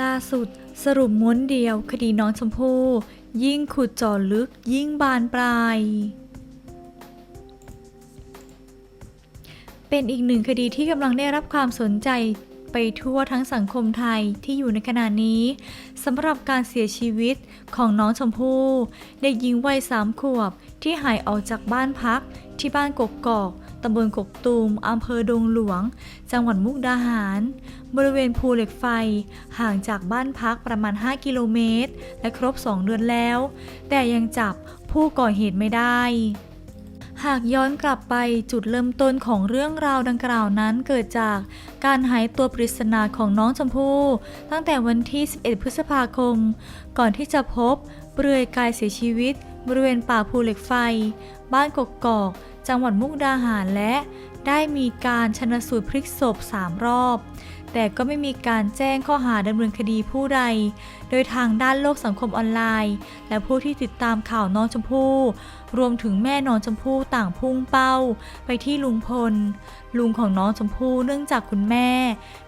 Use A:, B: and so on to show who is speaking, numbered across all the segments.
A: ล่าสุดสรุปม้วนเดียวคดีน้องชมพู่ยิ่งขุดเจาะลึกยิ่งบานปลาย เป็นอีกหนึ่งคดีที่กำลังได้รับความสนใจไปทั่วทั้งสังคมไทยที่อยู่ในขณะนี้สำหรับการเสียชีวิตของน้องชมพู่เด็กหญิงวัยสามขวบที่หายออกจากบ้านพักที่บ้านกกกอก ตำบลกกตูมอำเภอดงหลวง จังหวัดมุกดาหาร บริเวณภูเหล็กไฟ ห่างจากบ้านพักประมาณ 5 กิโลเมตร และครบ 2 เดือนแล้ว แต่ยังจับผู้ก่อเหตุไม่ได้ หากย้อนกลับไปจุดเริ่มต้นของเรื่องราวดังกล่าวนั้นเกิดจากการหายตัวปริศนาของน้องชมพู่ตั้งแต่วันที่ 11 พฤษภาคม ก่อนที่จะพบเปลือยกายเสียชีวิตบริเวณป่าภูเหล็กไฟ บ้านกกกอก จังหวัดมุกดาหารและ ได้มีการชนสูตรพลิกศพ 3 รอบ แต่ก็ไม่มีการแจ้งข้อหาดำเนินคดีผู้ใด โดยทางด้านโลกสังคมออนไลน์ และผู้ที่ติดตามข่าวน้องชมพู่ รวมถึงแม่น้องชมพู่ต่างพุ่งเป้า ไปที่ลุงพล ลุงของน้องชมพู่เนื่องจากคุณแม่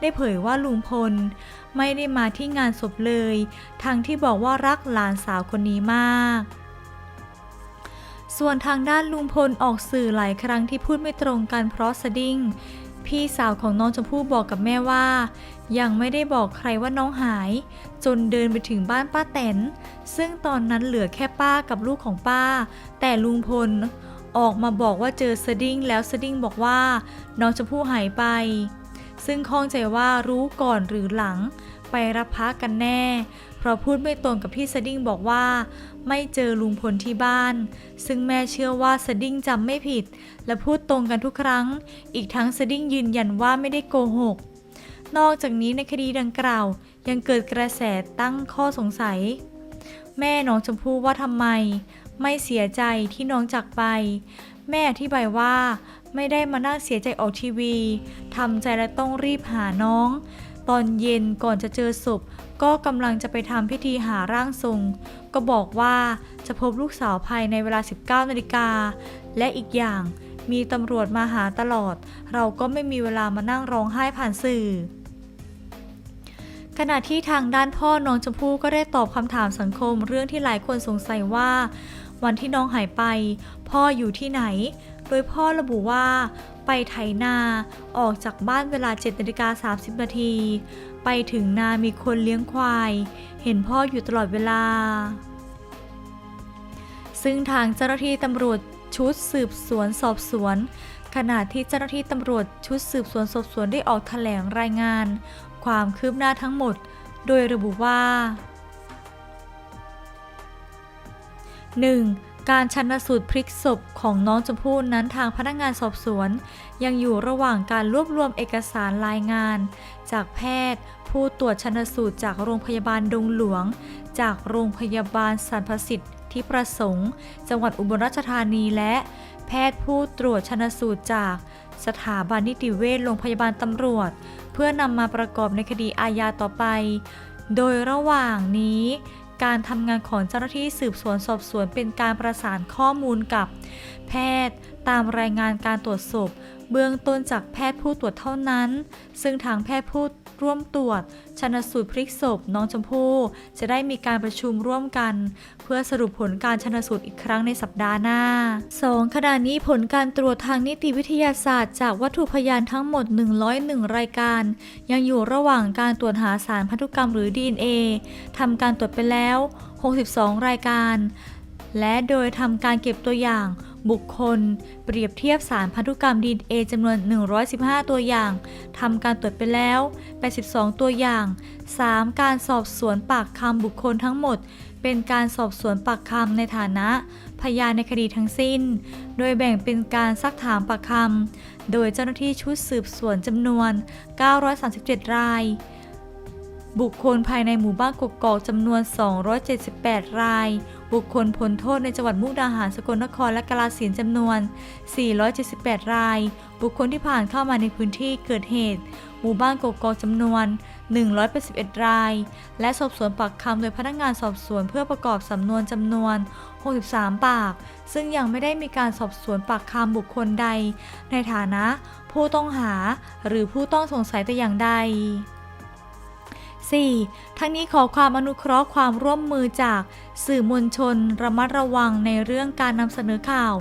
A: ได้เผยว่าลุงพลไม่ได้มาที่งานศพเลย ทั้งที่บอกว่ารักหลานสาวคนนี้มาก ส่วนทางด้านลุงพลออกสื่อหลายครั้งที่พูดไม่ตรงกันเพราะสดิ้ง พี่สาวของน้องชมพู่บอกกับแม่ว่า ยังไม่ได้บอกใครว่าน้องหาย จนเดินไปถึงบ้านป้าแตน ซึ่งตอนนั้นเหลือแค่ป้ากับลูกของป้า แต่ลุงพลออกมาบอกว่าเจอสดิ้งแล้วสดิ้งบอกว่า น้องชมพู่หายไป ซึ่งข้องใจว่ารู้ก่อนหรือหลัง ไปรับพักกันแน่ เพราะพูดไม่ตรงกับที่สดิ้งบอกว่า ไม่เจอลุงพลที่บ้าน ซึ่งแม่เชื่อว่าสดิ้งจำไม่ผิด และพูดตรงกันทุกครั้ง อีกทั้งสดิ้งยืนยันว่าไม่ได้โกหก นอกจากนี้ในคดีดังกล่าว ยังเกิดกระแสตั้งข้อสงสัย แม่น้องชมพู่ว่าทำไม ไม่เสียใจที่น้องจากไป แม่อธิบายว่าไม่ได้มานั่งเสียใจออกทีวี ทำใจและต้องรีบหาน้อง ตอนเย็นก่อนจะเจอศพ ก็กำลังจะไปทำพิธีหาร่างทรง ก็บอกว่าจะพบลูกสาวภายในเวลา 19นาฬิกา และอีกอย่างมีตำรวจมาหาตลอด เราก็ไม่มีเวลามานั่งร้องไห้ผ่านสื่อ ขณะที่ทางด้านพ่อน้องชมพู่ก็ได้ตอบคำถามสังคมเรื่องที่หลายคนสงสัยว่า วันที่น้องหายไป พ่ออยู่ที่ไหน โดยพ่อระบุว่า ไปไถนา ออกจากบ้านเวลา7นาฬิกา30 นาที ไปถึงนามีคนเลี้ยงควาย เห็นพ่ออยู่ตลอดเวลา ซึ่งทางเจ้าหน้าที่ตำรวจชุดสืบสวนสอบสวน ขณะที่เจ้าหน้าที่ตำรวจชุดสืบสวนสอบสวนได้ออกแถลงรายงาน ความคืบหน้าทั้งหมด โดยระบุว่า 1. การชันสูตรพลิกศพของน้องชมพู่นั้นทางพนักงานสอบสวน ยังอยู่ระหว่างการรวบรวมเอกสารรายงาน จากแพทย์ ผู้ตรวจชันสูตรจากโรงพยาบาลดงหลวง จากโรงพยาบาลสรรพสิทธิประสงค์ จังหวัดอุบลราชธานีและ แพทย์ผู้ตรวจชันสูตรจากสถาบันนิติเวชโรงพยาบาลตำรวจ เพื่อนำมาประกอบในคดีอาญาต่อไป โดยระหว่างนี้ การทำงานของเจ้าหน้าที่สืบสวนสอบสวนเป็นการประสานข้อมูลกับ แพทย์ ตามรายงานการตรวจศพ เบื้องต้นจากแพทย์ผู้ตรวจเท่านั้น ซึ่งทางแพทย์ผู้ร่วมตรวจชันสูตรพลิกศพน้องชมพู่จะได้มีการประชุมร่วมกัน เพื่อสรุปผลการชันสูตรอีกครั้งในสัปดาห์หน้า 2. ขณะนี้ผลการตรวจทางนิติวิทยาศาสตร์ จากวัตถุพยานทั้งหมด 101 รายการ ยังอยู่ระหว่างการตรวจหาสารพันธุกรรมหรือ DNA ทำการตรวจไปแล้ว 62 รายการ และโดยทำการเก็บตัวอย่าง บุคคล เปรียบเทียบสารพันธุกรรม DNA จำนวน 115 ตัวอย่าง ทำการตรวจไปแล้ว 82 ตัวอย่าง 3. การสอบสวนปากคำบุคคลทั้งหมด เป็นการสอบสวนปากคำในฐานะ พยานในคดีทั้งสิ้น โดยแบ่งเป็นการซักถามปากคำ โดยเจ้าหน้าที่ชุดสืบสวนจำนวน 937 ราย บุคคลภายในหมู่บ้านกกอกจำนวน 278 ราย บุคคลพ้นโทษในจังหวัดมุกดาหารสกลนครและกาฬสินธุ์จำนวน 478 ราย บุคคลที่ผ่านเข้ามาในพื้นที่เกิดเหตุ หมู่บ้านกกอกจำนวน 181 ราย และสอบสวนปากคำโดยพนักงานสอบสวนเพื่อประกอบสำนวนจำนวน 63 ปาก ซึ่งยังไม่ได้มีการสอบสวนปากคำบุคคลใด ในฐานะผู้ต้องหาหรือผู้ต้องสงสัยแต่อย่างใด 4. ทั้งนี้ขอความอนุเคราะห์ความร่วมมือจากสื่อมวลชน ระมัดระวังในเรื่องการนำเสนอข่าว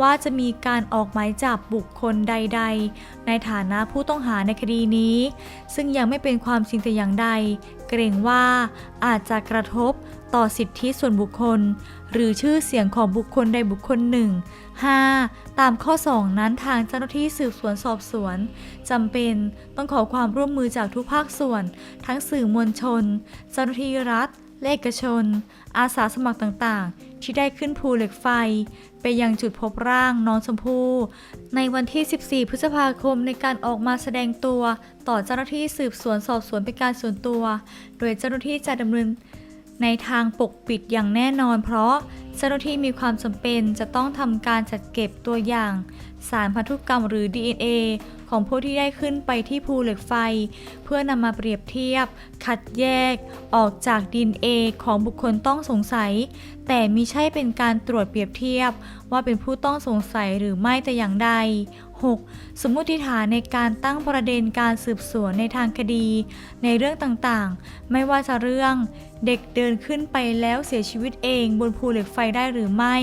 A: ว่าจะมีการออกหมายจับบุคคลใด ๆ ในฐานะผู้ต้องหาในคดีนี้ ซึ่งยังไม่เป็นความจริงแต่อย่างใด เกรงว่าอาจจะกระทบ ต่อสิทธิส่วนบุคคล หรือชื่อเสียงของบุคคลใดบุคคลหนึ่ง 5. ตามข้อ 2 นั้นทางเจ้าหน้าที่สืบสวนสอบสวนจำเป็นต้องขอความร่วมมือจากทุกภาคส่วน ทั้งสื่อมวลชน เจ้าหน้าที่รัฐและเอกชน อาสาสมัครต่างๆ ที่ได้ขึ้นภูเหล็กไฟ ไปยังจุดพบร่างน้องชมพู่ในวันที่ 14 พฤษภาคมในการออกมาแสดงตัว ต่อเจ้าหน้าที่สืบสวนสอบสวนเป็นการส่วนตัว โดยเจ้าหน้าที่จะดำเนิน ในทางปกปิดอย่างแน่นอนเพราะ เจ้าหน้าที่มีความจำเป็นจะต้องทำการจัดเก็บตัวอย่าง สารพันธุกรรมหรือ DNA ของผู้ที่ได้ขึ้นไปที่ภูเหล็กไฟ เพื่อนำมาเปรียบเทียบ คัดแยก ออกจาก DNA ของบุคคลต้องสงสัย แต่มิใช่เป็นการตรวจเปรียบเทียบ ว่าเป็นผู้ต้องสงสัยหรือไม่แต่อย่างใด 6. สมมุติฐานในการตั้งประเด็นการสืบสวนในทางคดี ในเรื่องต่างๆ ไม่ว่าจะเรื่อง เด็กเดินขึ้นไปแล้วเสียชีวิตเองบนภูเหล็กไฟได้หรือไม่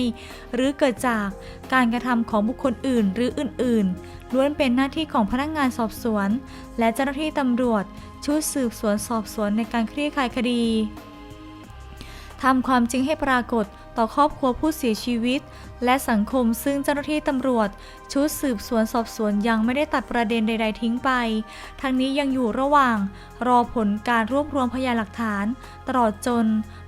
A: หรือเกิดจากการกระทำของบุคคลอื่นหรืออื่น ๆ ล้วนเป็นหน้าที่ของพนักงานสอบสวน และเจ้าหน้าที่ตำรวจ ชุดสืบสวนสอบสวนในการคลี่คลายคดีทำความจริงให้ปรากฏต่อครอบครัวผู้เสียชีวิต และสังคมซึ่งเจ้าหน้าที่ตำรวจ ชุดสืบสวนสอบสวนยังไม่ได้ตัดประเด็นใด ๆ ทิ้งไป ทั้งนี้ยังอยู่ระหว่าง รอผลการรวบรวมพยานหลักฐาน ตลอดจน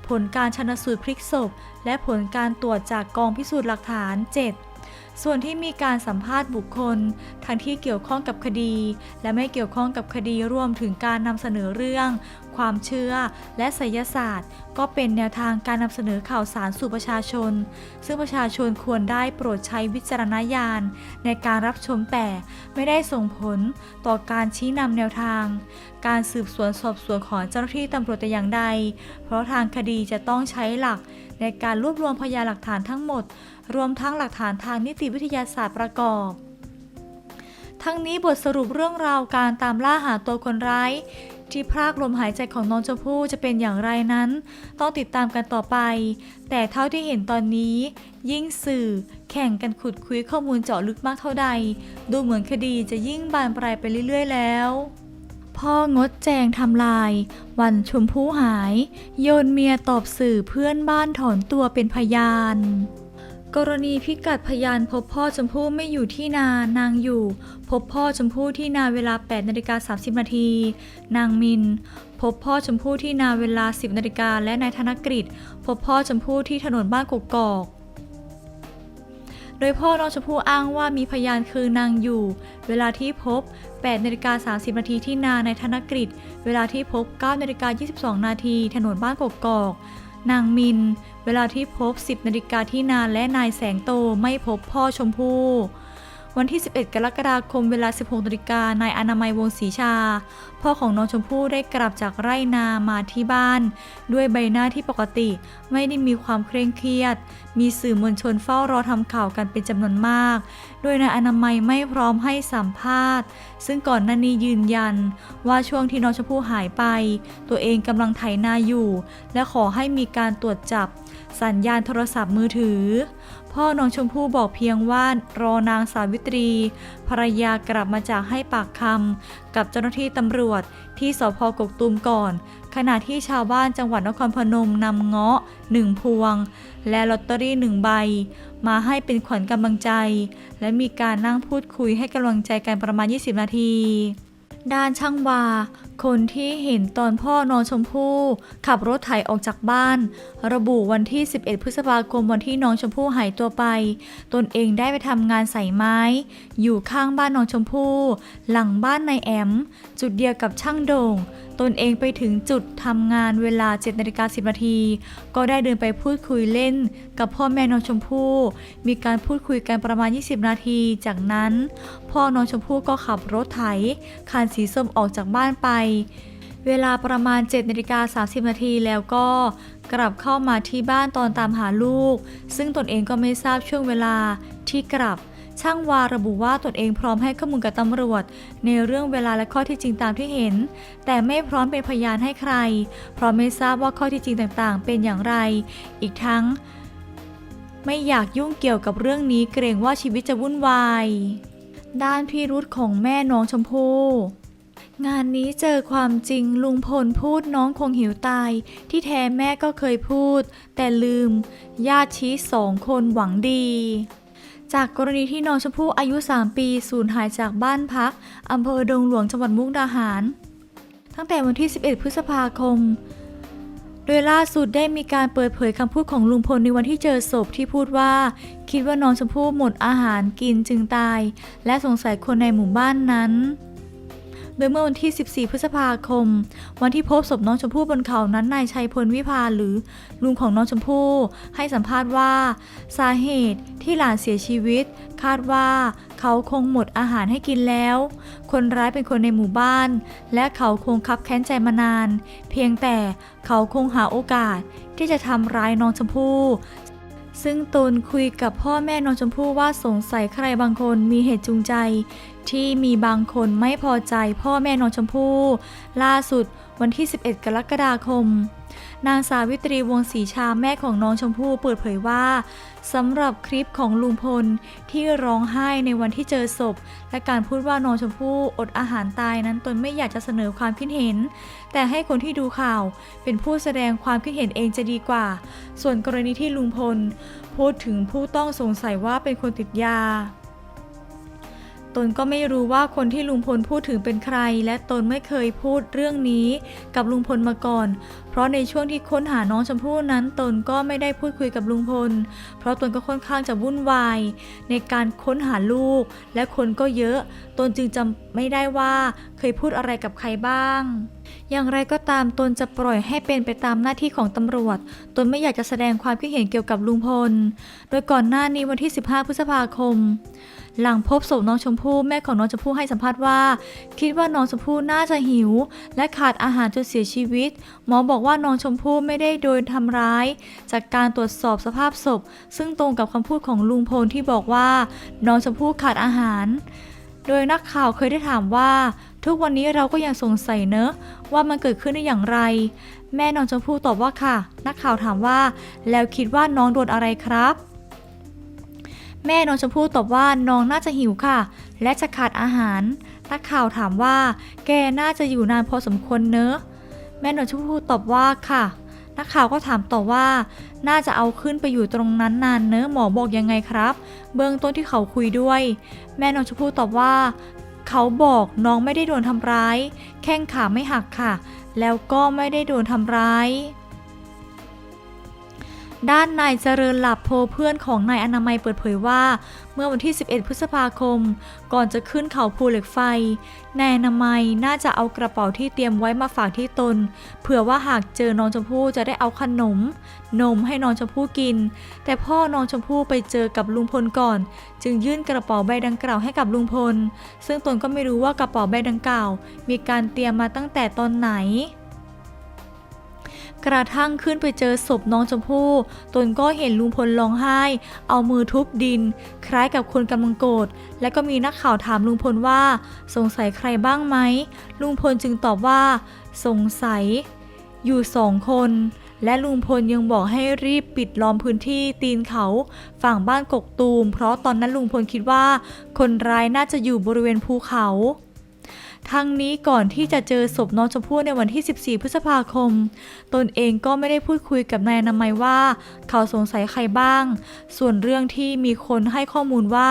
A: ผลการชนสูตรพลิกศพ และผลการตรวจจากกองพิสูจน์หลักฐาน 7 ส่วนที่มีการสัมภาษณ์บุคคล ทั้งที่เกี่ยวข้องกับคดี และไม่เกี่ยวข้องกับคดีรวมถึงการนำเสนอเรื่อง ความเชื่อ และไสยศาสตร์ ก็เป็นแนวทางการนำเสนอข่าวสารสู่ประชาชน ซึ่งประชาชนควรได้โปรดใช้วิจารณญาณ ในการรับชมแต่ไม่ได้ส่งผลต่อการชี้นำแนวทาง การสืบสวนสอบสวนของเจ้าหน้าที่ตำรวจแต่อย่างใด เพราะทางคดีจะต้องใช้หลักในการรวบรวมพยานหลักฐานทั้งหมด รวมทั้งหลักฐานทางนิติวิทยาศาสตร์ประกอบ ทั้งนี้บทสรุปเรื่องราวการตามล่าหาตัวคนร้าย ที่พรากลมหายใจของน้องชมพู่จะเป็นอย่างไรนั้น ต้องติดตามกันต่อไป แต่เท่าที่เห็นตอนนี้ ยิ่งสื่อแข่งกันขุดคุยข้อมูลเจาะลึกมากเท่าใด ดูเหมือนคดีจะยิ่งบานปลายไปเรื่อย ๆ แล้วพ่องดแจงทำลาย วันชมพู่หาย โยนเมียตอบสื่อเพื่อนบ้านถอนตัวเป็นพยาน กรณีพิกัดพยานพบพ่อชมพู่ไม่อยู่ที่นานางอยู่ พบพ่อชมพู่ที่นาเวลา 8นาฬิกา30นาทีนางมิน พบพ่อชมพู่ที่นาเวลา 10นาฬิกาและนายธนกฤษพบพ่อชมพู่ที่ถนนบ้านกกอก โดยพ่อน้องชมพู่อ้างว่ามีพยานคือนางอยู่ เวลาที่พบ8นาฬิกา30นาทีที่นาในธนกฤษเวลาที่พบ9นาฬิกา22นาทีถนนบ้านกกอก นางมิน เวลาที่พบ 10นาฬิกาที่นาและนายแสงโตไม่พบพ่อชมพู่วันที่ 11 กรกฎาคมเวลา 16นาฬิกานายอนามัยวงศรีชา พ่อของน้องชมพู่ได้กลับจากไร่นามาที่บ้าน ด้วยใบหน้าที่ปกติไม่ได้มีความเคร่งเครียด มีสื่อมวลชนเฝ้ารอทำข่าวกันเป็นจำนวนมาก โดยนายอนามัยไม่พร้อมให้สัมภาษณ์ ซึ่งก่อนหน้านี้ยืนยัน ว่าช่วงที่น้องชมพู่หายไป ตัวเองกำลังไถนาอยู่ และขอให้มีการตรวจจับ สัญญาณโทรศัพท์มือถือ พ่อน้องชมพู่บอกเพียงว่ารอนางสาวิตรี ภรรยากลับมาจากให้ปากคำกับเจ้าหน้าที่ตำรวจที่สพกกตูมก่อน ขณะที่ชาวบ้านจังหวัดนครพนมนำเงาะหนึ่งพวง และลอตเตอรี่หนึ่งใบ มาให้เป็นขวัญกำลังใจ และมีการนั่งพูดคุยให้กำลังใจกันประมาณ 20 นาที ด้านช่างวาคนที่เห็นตอนพ่อนอนชมพู่ขับรถไถออกจากบ้าน ระบุวันที่ 11 พฤษภาคมวันที่น้องชมพู่หายตัวไป ตนเองได้ไปทำงานใส่ไม้ อยู่ข้างบ้านน้องชมพู่หลังบ้านนายแอม จุดเดียวกับช่างโด่ง ตนเองไปถึงจุดทำงานเวลา7นาฬิกา10นาทีก็ได้เดินไปพูดคุยเล่น กับพ่อแม่น้องชมพู่ มีการพูดคุยกันประมาณ 20 นาที จากนั้น พ่อน้องชมพู่ก็ขับรถไถคันสีส้มออกจากบ้านไปเวลาประมาณ7นาฬิกา30 นาทีแล้วก็กลับเข้ามาที่บ้านตอนตามหาลูก ซึ่งตนเองก็ไม่ทราบช่วงเวลาที่กลับ ช่างวาระบุว่าตนเองพร้อมให้ข้อมูลกับตำรวจ ในเรื่องเวลาและข้อที่จริงตามที่เห็น แต่ไม่พร้อมเป็นพยานให้ใคร เพราะไม่ทราบว่าข้อที่จริงต่างๆ เป็นอย่างไร อีกทั้ง ไม่อยากยุ่งเกี่ยวกับเรื่องนี้เกรงว่าชีวิตจะวุ่นวาย ด้านพี่รุธของแม่น้องชมพู่ งานนี้เจอความจริงลุงพลพูดน้องคงหิวตาย ที่แท้แม่ก็เคยพูด แต่ลืม ญาติชี้สองคนหวังดี จากกรณีที่น้องชมพู่อายุ 3 ปีสูญหายจากบ้านพักอำเภอดงหลวงจังหวัดมุกดาหาร ตั้งแต่วันที่ 11 พฤษภาคม โดยล่าสุดได้มีการเปิดเผยคำพูดของลุงพลในวันที่เจอศพที่พูดว่า คิดว่าน้องชมพู่หมดอาหารกินจึงตาย และสงสัยคนในหมู่บ้านนั้น โดยเมื่อวันที่ 14 พฤษภาคม วันที่พบศพน้องชมพู่บนเขานั้นนายชัยพลวิภาหรือลุงของน้องชมพู่ ให้สัมภาษณ์ว่า สาเหตุที่หลานเสียชีวิต คาดว่าเขาคงหมดอาหารให้กินแล้ว คนร้ายเป็นคนในหมู่บ้าน และเขาคงคับแค้นใจมานาน เพียงแต่เขาคงหาโอกาสที่จะทำร้ายน้องชมพู่ ซึ่งตนคุยกับพ่อแม่น้องชมพู่ว่าสงสัยใครบางคนมีเหตุจูงใจ ที่มีบางคนไม่พอใจพ่อแม่น้องชมพู่ล่าสุดวันที่ 11 กรกฎาคม นางสาวิตรีวงศรีชาแม่ของน้องชมพู่เปิดเผยว่า สำหรับคลิปของลุงพลที่ร้องไห้ในวันที่เจอศพ และการพูดว่าน้องชมพู่อดอาหารตายนั้นตนไม่อยากจะเสนอความคิดเห็น แต่ให้คนที่ดูข่าว เป็นผู้แสดงความคิดเห็นเองจะดีกว่า ส่วนกรณีที่ลุงพล พูดถึงผู้ต้องสงสัยว่าเป็นคนติดยา ตนก็ไม่รู้ว่าคนที่ลุงพลพูดถึงเป็นใคร และตนไม่เคยพูดเรื่องนี้กับลุงพลมาก่อน เพราะในช่วงที่ค้นหาน้องชมพู่นั้น ตนก็ไม่ได้พูดคุยกับลุงพล เพราะตนก็ค่อนข้างจะวุ่นวาย ในการค้นหาลูก และคนก็เยอะ ตนจึงจำไม่ได้ว่าเคยพูดอะไรกับใครบ้างอย่างไรก็ตามตนจะปล่อยให้เป็นไปตามหน้าที่ของตำรวจ ตนไม่อยากจะแสดงความคิดเห็นเกี่ยวกับลุงพล โดยก่อนหน้านี้วันที่ 15 พฤษภาคม หลังพบศพน้องชมพู่แม่ของน้องชมพู่ให้สัมภาษณ์ว่า คิดว่าน้องชมพู่น่าจะหิว และขาดอาหารจนเสียชีวิต หมอบอกว่าน้องชมพู่ไม่ได้โดนทำร้าย จากการตรวจสอบสภาพศพ ซึ่งตรงกับคำพูดของลุงพลที่บอกว่า น้องชมพู่ขาดอาหาร โดยนักข่าวเคยได้ถามว่า ทุกวันนี้เราก็ยังสงสัยเนอะว่ามันเกิดขึ้นได้อย่างไร แม่น้องชมพู่ตอบว่าค่ะ นักข่าวถามว่า แล้วคิดว่าน้องโดนอะไรครับ แม่น้องชมพู่ตอบว่าน้องน่าจะหิวค่ะ และจะขาดอาหารนักข่าวถามว่า แกน่าจะอยู่นานพอสมควรเนอะ แม่น้องชมพู่ตอบว่าค่ะนักข่าวก็ถามต่อว่า น่าจะเอาขึ้นไปอยู่ตรงนั้นนานเนอะหมอบอกยังไงครับ เบื้องต้นที่เขาคุยด้วย แม่น้องชมพู่ตอบว่า เขาบอกน้องไม่ได้โดนทำร้าย แข้งขาไม่หักค่ะ แล้วก็ไม่ได้โดนทำร้าย ด้านนายเจริญหลับโพเพื่อนของนายอนามัยเปิดเผยว่า เมื่อวันที่ 11 พฤษภาคม ก่อนจะขึ้นเขาภูเหล็กไฟนายอนามัยน่าจะเอากระเป๋าที่เตรียมไว้มาฝากที่ตน เผื่อว่าหากเจอน้องชมพู่จะได้เอาขนม นมให้น้องชมพู่กิน แต่พ่อน้องชมพู่ไปเจอกับลุงพลก่อน จึงยื่นกระเป๋าใบดังกล่าวให้กับลุงพล ซึ่งตนก็ไม่รู้ว่ากระเป๋าใบดังกล่าว มีการเตรียมมาตั้งแต่ตอนไหน กระทั่งขึ้นไปเจอศพน้องชมพู่ ตนก็เห็นลุงพลร้องไห้ เอามือทุบดิน คล้ายกับคนกำลังโกรธ และก็มีนักข่าวถามลุงพลว่า สงสัยใครบ้างไหม ลุงพลจึงตอบว่า สงสัย อยู่สองคน และลุงพลยังบอกให้รีบปิดล้อมพื้นที่ตีนเขา ฝั่งบ้านกกตูม เพราะตอนนั้นลุงพลคิดว่า คนร้ายน่าจะอยู่บริเวณภูเขา ทั้งนี้ก่อนที่จะเจอศพน้องชมพู่ในวันที่ 14 พฤษภาคม ตนเองก็ไม่ได้พูดคุยกับนายนามัยว่า เขาสงสัยใครบ้าง ส่วนเรื่องที่มีคนให้ข้อมูลว่า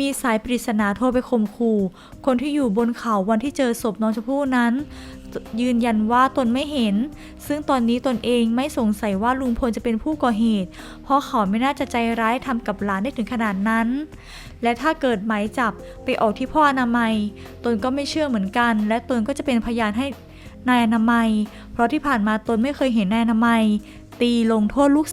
A: มีสายปริศนาโทรไปข่มขู่คนที่อยู่บนเขาวันที่เจอศพน้องชมพู่นั้น ยืนยันว่าตนไม่เห็น ซึ่งตอนนี้ตนเองไม่สงสัยว่าลุงพลจะเป็นผู้ก่อเหตุ เพราะเขาไม่น่าจะใจร้ายทำกับหลานได้ถึงขนาดนั้น และถ้าเกิดหมายจับไปออกที่พ่ออนามัย ตนก็ไม่เชื่อเหมือนกัน และตนก็จะเป็นพยานให้นายอนามัย เพราะที่ผ่านมาตนไม่เคยเห็นนายอนามัย ตีลงโทษลูก